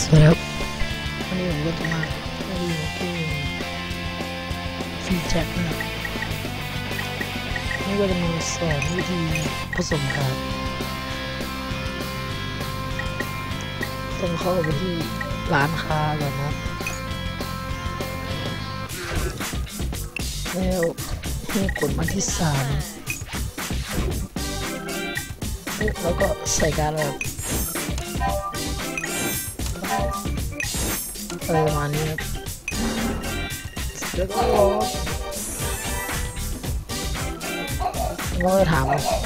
สวัสดีครับวันนี้ผมก็จะมารีวิวเกมฟีแจ็คนะครับนี่ก็จะมาสอนวิธีผสมการ์ดต้องเข้าไปที่ร้านค้าก่อนนะแล้วให้กดมาที่สามแล้วก็ใส่การแบบ อะไรประมาณนี้ครับแล้วก็รอแล้วก็ถาม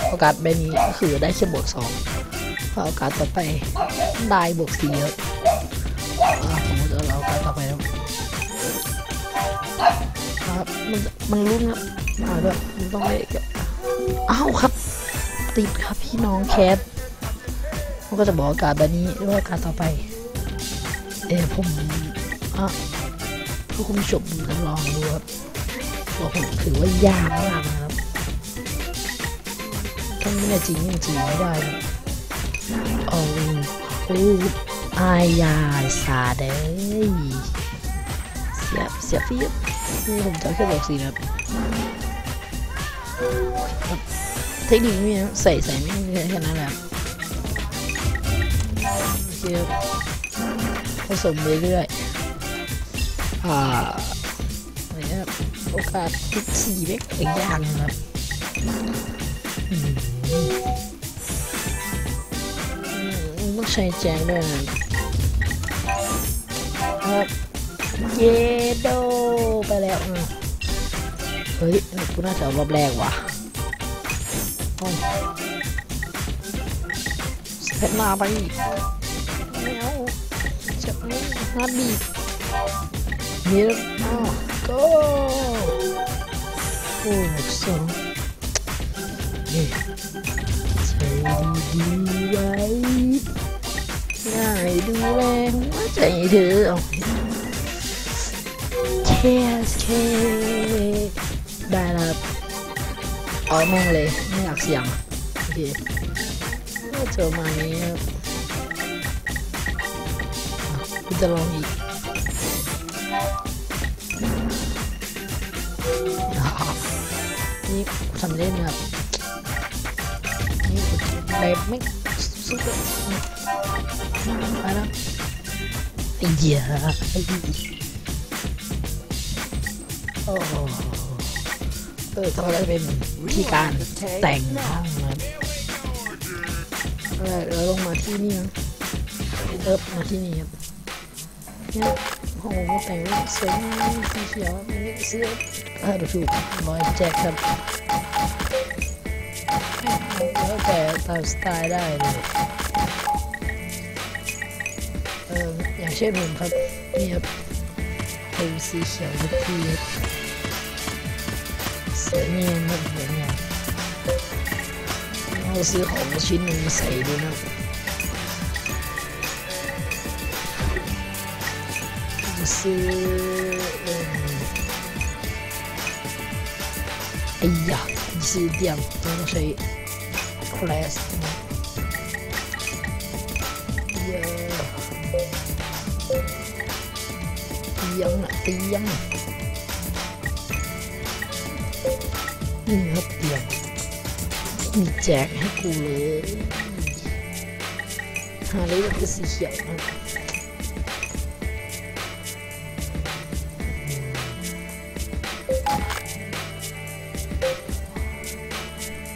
โอกาสใบนี้ก็คือได้แค่บวกสองพอโอกาสต่อไปได้บวกสี่ครับอ่าผมจะเอาโอกาสต่อไปแล้วครับมันมันรุ่นครับมาด้วยมันต้องไปอ้าวครับ ติดครับพี่น้องแคทมันก็จะบอกโอกาสแบบนี้ด้วยโอกาสต่อไป เออผม อะผู้คุณผู้ชมลองดูครับว่าผมถือว่ายากมากนะครับถ้าไม่ได้จริงจริงไม่ได้โอ้โอ้อายาสาเด้เสียบเสียบฟีบนี่ผมจะแค่บอกสีนะครับเทคนิคนี้นะใส่ใส่ไม่ได้แค่นั้นแหละเคครับผสมเรื่อยๆ อ่าอะไรนะครับโอกาสทุกสี่เล็กอีกอย่างนะครับอืมอืมต้องใช้แจงด้วยนะครับเยโดไปแล้วอะเฮ้ยกูน่าจะเอารอบแรกว่ะโอ้ยเซตมาไปไม่เอาจะไม่ฮัดบี เยอะมากก็โอ้สองเฮ้ใจดีดีไว้ง่ายดูแลหัวใจเธอเอาเคสเคได้แล้วครับเอาแม่งเลยไม่อยาก สี่ยงโอเคก็เจครับนี่ทำเล่นครับแบบไม่สุดเลยไปแล้วไอ้เหี้ยโอ้โหเออต้องได้เป็นวิธีการแต่งห้องนะครับแล้วเราลงมาที่นี่นะเอิบมาที่นี่ครับเนี่ย โอ้โหแต่งสวยงามสีเขียวอันนี้เสื้อเออถูกรอยแจ็ครับแล้วแต่ตามสไตล์ได้เลยเอออย่างเช่นผมครับนี่ครับเป็นสีเขียวทุกทีครับสวยงามมากสวยงามเราซื้อของชิ้นหนึ่งมาใส่ดูนะ ซื้อเอิ่มไอ้ยาซื้อเดียมต้องใช้คลาสนะเยอะ